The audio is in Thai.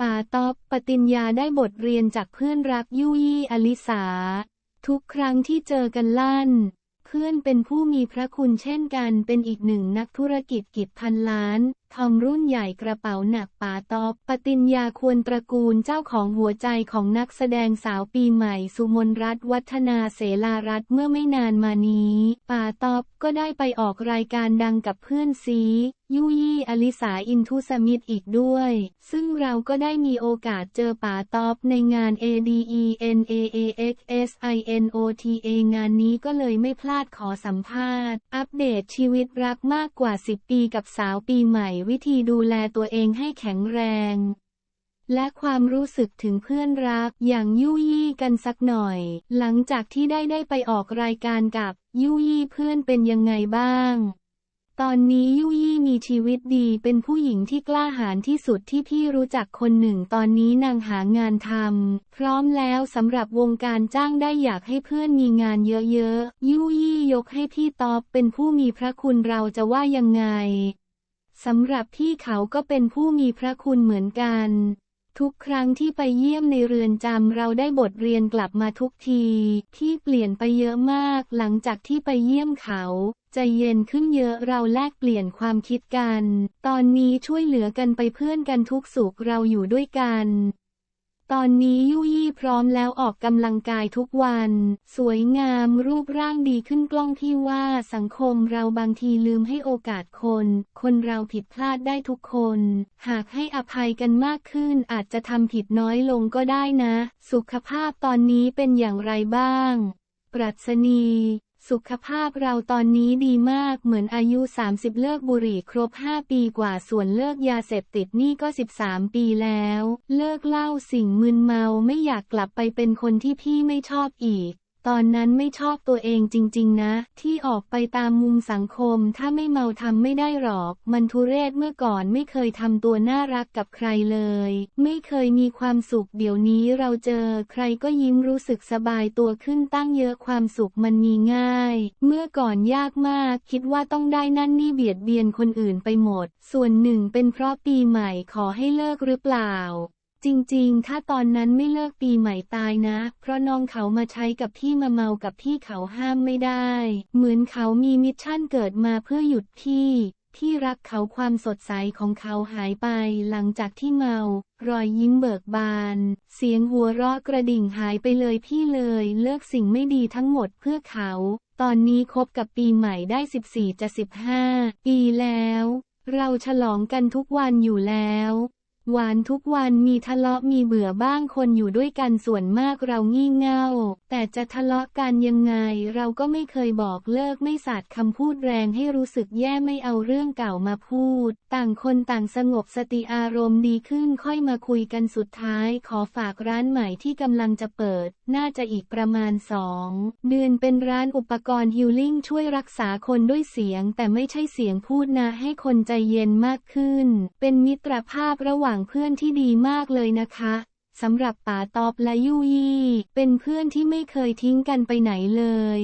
ป่าต๊อบปติญญาได้บทเรียนจากเพื่อนรักยุยี่อลิสา ทุกครั้งที่เจอกันลั่น เพื่อนเป็นผู้มีพระคุณเช่นกันเป็นอีกหนึ่งนักธุรกิจกิจพันล้าน ทอมรุ่นใหญ่กระเป๋าหนักป่าต๊อบปติญญาควรตระกูลเจ้าของหัวใจของนักแสดงสาวปีใหม่ สุมนรัตน์วัฒนาเสลารัตน์เมื่อไม่นานมานี้ป่าต๊อบก็ได้ไปออกรายการดังกับเพื่อนซียุยี่อลิสาอินทุสมิตอีกด้วย ซึ่งเราก็ได้มีโอกาสเจอป่าต๊อบในงาน ADENAAXSINOTA งานนี้ก็เลยไม่พลาดขอสัมภาษณ์ อัปเดตชีวิตรักมากกว่า 10 ปีกับสาวปีใหม่วิธีดูแลตัวเองให้แข็งแรง และความรู้สึกถึงเพื่อนรักอย่างยุยี่กันสักหน่อย หลังจากที่ได้ได้ไปออกรายการกับยุยี่เพื่อนเป็นยังไงบ้างตอนนี้ยุยี่มีชีวิตดีเป็นผู้หญิงที่กล้าหาญที่สุดที่พี่รู้จักคนหนึ่งตอนนี้นางหางานทำพร้อมแล้วสำหรับวงการจ้างได้อยากให้เพื่อนมีงานเยอะๆยุยี่ยกให้พี่ตอบเป็นผู้มีพระคุณเราจะว่ายังไง สำหรับพี่เขาก็เป็นผู้มีพระคุณเหมือนกัน ทุกครั้งที่ไปเยี่ยมในเรือนจำเราได้บทเรียนกลับมาทุกทีที่เปลี่ยนไปเยอะมากหลังจากที่ไปเยี่ยมเขาใจเย็นขึ้นเยอะเราแลกเปลี่ยนความคิดกัน ตอนนี้ช่วยเหลือกันไปเพื่อนกันทุกสุขเราอยู่ด้วยกัน ตอนนี้ยุยี่พร้อมแล้วออกกำลังกายทุกวัน สวยงามรูปร่างดีขึ้นกล้องที่ว่าสังคมเราบางทีลืมให้โอกาสคน คนเราผิดพลาดได้ทุกคน หากให้อภัยกันมากขึ้นอาจจะทำผิดน้อยลงก็ได้นะ สุขภาพตอนนี้เป็นอย่างไรบ้าง ปรัชนี สุขภาพเราตอนนี้ดีมากเหมือนอายุ 30 เลิกบุหรี่ครบ 5 ปีกว่าส่วนเลิกยาเสพติดนี่ก็ 13 ปีแล้ว เลิกเหล้าสิ่งมึนเมาไม่อยากกลับไปเป็นคนที่พี่ไม่ชอบอีก ตอนนั้นไม่ชอบตัวเองจริง ๆ นะ ที่ออกไปตามมุมสังคม ถ้าไม่เมาทำไม่ได้หรอก มันทุเรศเมื่อก่อนไม่เคยทำตัวน่ารักกับใครเลย ไม่เคยมีความสุขเดี๋ยวนี้เราเจอ ใครก็ยิ้มรู้สึกสบายตัวขึ้นตั้งเยอะความสุขมันมีง่าย เมื่อก่อนยากมาก คิดว่าต้องได้นั่นนี่เบียดเบียนคนอื่นไปหมด ส่วนหนึ่งเป็นเพราะปีใหม่ขอให้เลิกหรือเปล่า จริงๆ ถ้าตอนนั้นไม่เลิกปีใหม่ตายนะ เพราะน้องเขามาใช้กับพี่มาเมากับพี่เขาห้ามไม่ได้ เหมือนเขามีมิชชั่นเกิดมาเพื่อหยุดพี่พี่รักเขาความสดใสของเขาหายไปหลังจากที่เมา รอยยิ้มเบิกบาน เสียงหัวเราะกระดิ่งหายไปเลยพี่เลยเลิกสิ่งไม่ดีทั้งหมดเพื่อเขา ตอนนี้คบกับปีใหม่ได้ 14จะ15 ปีแล้ว เราฉลองกันทุกวันอยู่แล้ว หวานทุกวันมีทะเลาะมีเบื่อบ้างคนอยู่ด้วยกันส่วนมากเรางี่เง่า แต่จะทะเลาะกันยังไง เราก็ไม่เคยบอกเลิกไม่สาดคำพูดแรงให้รู้สึกแย่ไม่เอาเรื่องเก่ามาพูด ต่างคนต่างสงบสติอารมณ์ดีขึ้นค่อยมาคุยกันสุดท้าย ขอฝากร้านใหม่ที่กำลังจะเปิด น่าจะอีกประมาณสองเดือนเป็นร้านอุปกรณ์ฮิลลิ่งช่วยรักษาคนด้วยเสียง แต่ไม่ใช่เสียงพูดนะให้คนใจเย็นมากขึ้น เป็นมิตรภาพระหว่างว่างเพื่อนที่ดีมากเลยนะคะสำหรับป๋าตอบและยู่ยี่ เป็นเพื่อนที่ไม่เคยทิ้งกันไปไหนเลย